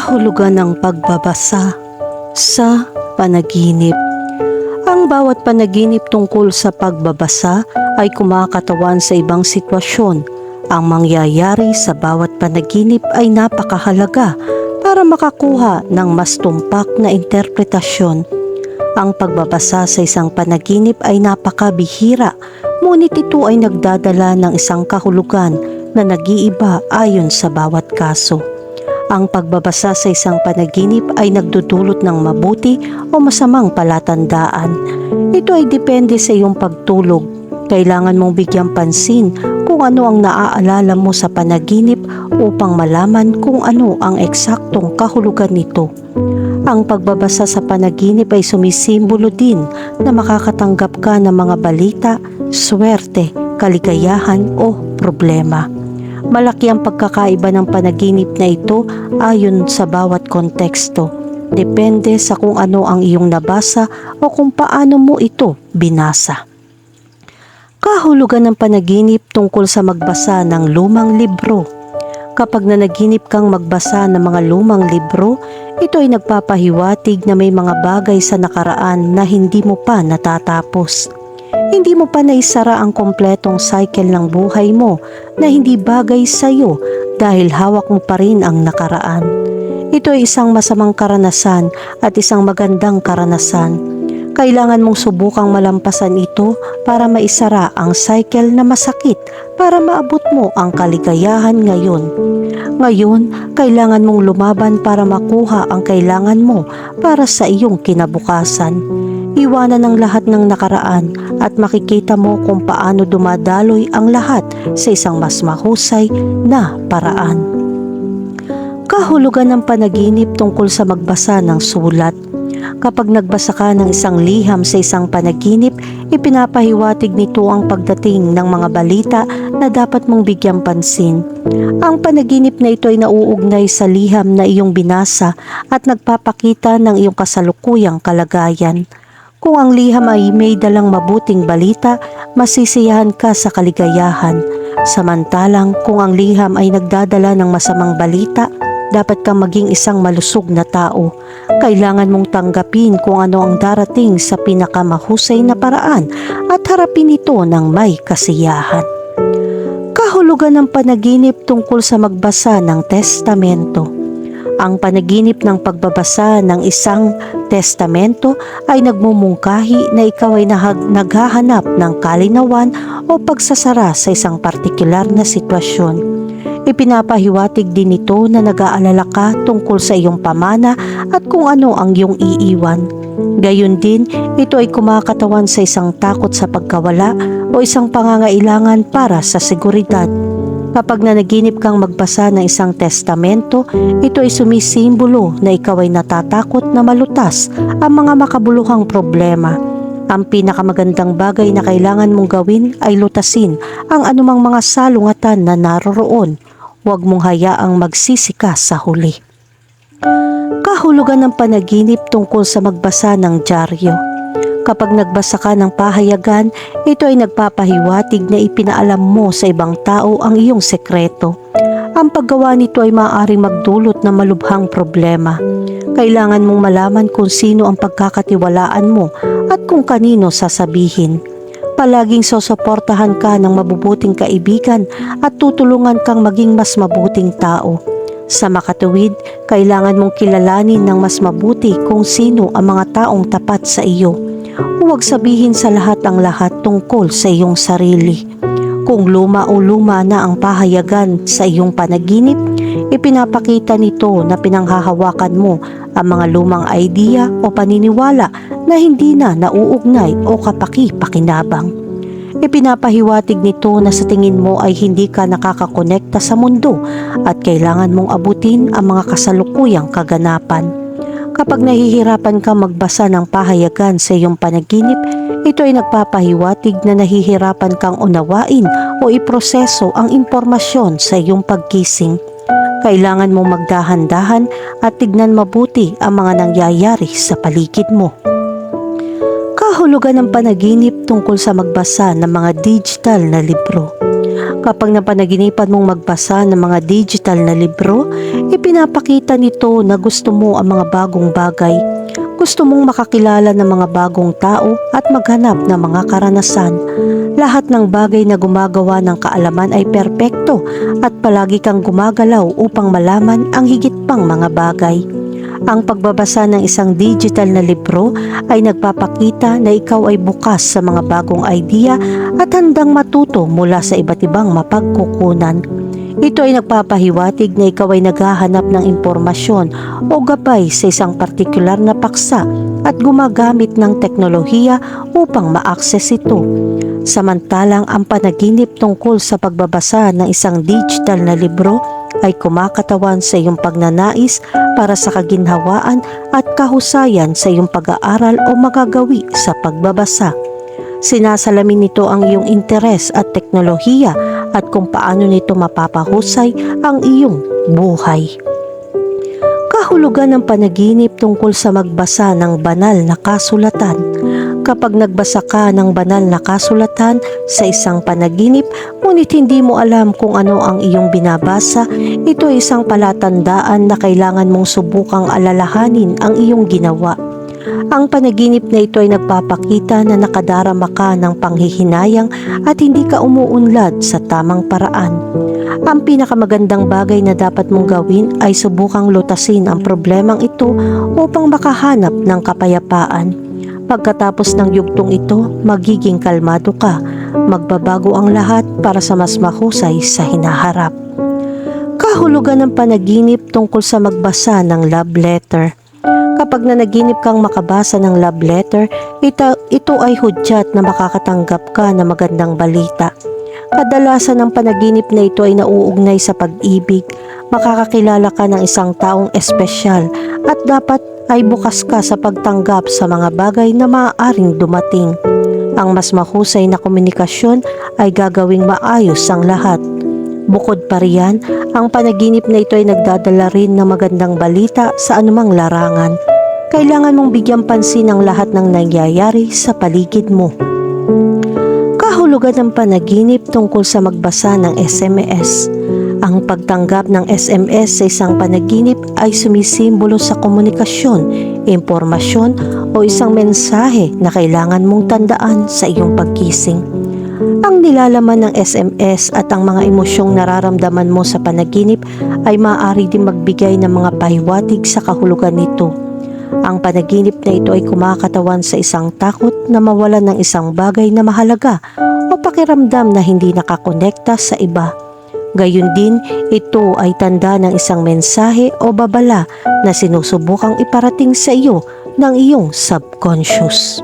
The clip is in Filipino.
Kahulugan ng pagbabasa sa panaginip. Ang bawat panaginip tungkol sa pagbabasa ay kumakatawan sa ibang sitwasyon. Ang mangyayari sa bawat panaginip ay napakahalaga para makakuha ng mas tumpak na interpretasyon. Ang pagbabasa sa isang panaginip ay napakabihira, ngunit ito ay nagdadala ng isang kahulugan na nag-iiba ayon sa bawat kaso. Ang pagbabasa sa isang panaginip ay nagdudulot ng mabuti o masamang palatandaan. Ito ay depende sa iyong pagtulog. Kailangan mong bigyang pansin kung ano ang naaalala mo sa panaginip upang malaman kung ano ang eksaktong kahulugan nito. Ang pagbabasa sa panaginip ay sumisimbolo din na makakatanggap ka ng mga balita, swerte, kaligayahan o problema. Malaki ang pagkakaiba ng panaginip na ito ayon sa bawat konteksto. Depende sa kung ano ang iyong nabasa o kung paano mo ito binasa. Kahulugan ng panaginip tungkol sa magbasa ng lumang libro. Kapag nanaginip kang magbasa ng mga lumang libro, ito ay nagpapahiwatig na may mga bagay sa nakaraan na hindi mo pa natatapos. Hindi mo pa naisara ang kompletong cycle ng buhay mo na hindi bagay sa iyo dahil hawak mo pa rin ang nakaraan. Ito ay isang masamang karanasan at isang magandang karanasan. Kailangan mong subukang malampasan ito para maisara ang cycle na masakit para maabot mo ang kaligayahan ngayon. Ngayon, kailangan mong lumaban para makuha ang kailangan mo para sa iyong kinabukasan. Iwanan ang lahat ng nakaraan at makikita mo kung paano dumadaloy ang lahat sa isang mas mahusay na paraan. Kahulugan ng panaginip tungkol sa magbasa ng sulat. Kapag nagbasa ka ng isang liham sa isang panaginip, ipinapahiwatig nito ang pagdating ng mga balita na dapat mong bigyang pansin. Ang panaginip na ito ay nauugnay sa liham na iyong binasa at nagpapakita ng iyong kasalukuyang kalagayan. Kung ang liham ay may dalang mabuting balita, masisiyahan ka sa kaligayahan. Samantalang kung ang liham ay nagdadala ng masamang balita, dapat kang maging isang malusog na tao. Kailangan mong tanggapin kung ano ang darating sa pinakamahusay na paraan at harapin ito ng may kasiyahan. Kahulugan ng panaginip tungkol sa magbasa ng testamento. Ang panaginip ng pagbabasa ng isang testamento ay nagmumungkahi na ikaw ay naghahanap ng kalinawan o pagsasara sa isang partikular na sitwasyon. Ipinapahiwatig din ito na nag-aalala ka tungkol sa iyong pamana at kung ano ang iyong iiwan. Gayon din, ito ay kumakatawan sa isang takot sa pagkawala o isang pangangailangan para sa seguridad. Kapag nanaginip kang magbasa ng isang testamento, ito ay sumisimbolo na ikaw ay natatakot na malutas ang mga makabuluhang problema. Ang pinakamagandang bagay na kailangan mong gawin ay lutasin ang anumang mga salungatan na naroroon. Huwag mong hayaang magsisika sa huli. Kahulugan ng panaginip tungkol sa magbasa ng dyaryo. Kapag nagbasa ka ng pahayagan, ito ay nagpapahiwatig na ipinaalam mo sa ibang tao ang iyong sekreto. Ang paggawa nito ay maaaring magdulot ng malubhang problema. Kailangan mong malaman kung sino ang pagkakatiwalaan mo at kung kanino sasabihin. Palaging susuportahan ka ng mabubuting kaibigan at tutulungan kang maging mas mabuting tao. Sa makatuwid, kailangan mong kilalanin ng mas mabuti kung sino ang mga taong tapat sa iyo. Huwag sabihin sa lahat ang lahat tungkol sa iyong sarili. Kung luma o luma na ang pahayagan sa iyong panaginip, ipinapakita nito na pinanghahawakan mo ang mga lumang idea o paniniwala na hindi na nauugnay o kapaki-pakinabang. Ipinapahiwatig nito na sa tingin mo ay hindi ka nakakakonekta sa mundo at kailangan mong abutin ang mga kasalukuyang kaganapan. Kapag nahihirapan ka magbasa ng pahayagan sa iyong panaginip, ito ay nagpapahiwatig na nahihirapan kang unawain o iproseso ang impormasyon sa iyong pagkising. Kailangan mong magdahan-dahan at tignan mabuti ang mga nangyayari sa paligid mo. Kahulugan ng panaginip tungkol sa magbasa ng mga digital na libro. Kapag napanaginipan mong magbasa ng mga digital na libro, ipinapakita nito na gusto mo ang mga bagong bagay. Gusto mong makakilala ng mga bagong tao at maghanap ng mga karanasan. Lahat ng bagay na gumagawa ng kaalaman ay perpekto at palagi kang gumagalaw upang malaman ang higit pang mga bagay. Ang pagbabasa ng isang digital na libro ay nagpapakita na ikaw ay bukas sa mga bagong idea at handang matuto mula sa iba't ibang mapagkukunan. Ito ay nagpapahiwatig na ikaw ay naghahanap ng impormasyon o gabay sa isang partikular na paksa at gumagamit ng teknolohiya upang ma-access ito. Samantalang ang panaginip tungkol sa pagbabasa ng isang digital na libro ay kumakatawan sa iyong pagnanais para sa kaginhawaan at kahusayan sa iyong pag-aaral o magagawi sa pagbabasa. Sinasalamin nito ang iyong interes at teknolohiya at kung paano nito mapapahusay ang iyong buhay. Kahulugan ng panaginip tungkol sa magbasa ng banal na kasulatan. Kapag nagbasa ka ng banal na kasulatan sa isang panaginip, ngunit hindi mo alam kung ano ang iyong binabasa, ito ay isang palatandaan na kailangan mong subukang alalahanin ang iyong ginawa. Ang panaginip na ito ay nagpapakita na nakadarama ka ng panghihinayang at hindi ka umuunlad sa tamang paraan. Ang pinakamagandang bagay na dapat mong gawin ay subukang lutasin ang problemang ito upang makahanap ng kapayapaan. Pagkatapos ng yugtong ito, magiging kalmado ka. Magbabago ang lahat para sa mas mahusay sa hinaharap. Kahulugan ng panaginip tungkol sa magbasa ng love letter. Kapag nanaginip kang makabasa ng love letter, ito, ito ay hudyat na makakatanggap ka ng magandang balita. Kadalasan ng panaginip na ito ay nauugnay sa pag-ibig. Makakakilala ka ng isang taong espesyal at dapat ay bukas ka sa pagtanggap sa mga bagay na maaaring dumating. Ang mas mahusay na komunikasyon ay gagawing maayos ang lahat. Bukod pa riyan, ang panaginip na ito ay nagdadala rin ng magandang balita sa anumang larangan. Kailangan mong bigyan pansin ang lahat ng nangyayari sa paligid mo. Kahulugan ng panaginip tungkol sa magbasa ng SMS. Ang pagtanggap ng SMS sa isang panaginip ay sumisimbolo sa komunikasyon, impormasyon o isang mensahe na kailangan mong tandaan sa iyong pagkising. Ang nilalaman ng SMS at ang mga emosyong nararamdaman mo sa panaginip ay maaari din magbigay ng mga pahiwatig sa kahulugan nito. Ang panaginip na ito ay kumakatawan sa isang takot na mawalan ng isang bagay na mahalaga o pakiramdam na hindi nakakonekta sa iba. Gayun din, ito ay tanda ng isang mensahe o babala na sinusubukang iparating sa iyo ng iyong subconscious.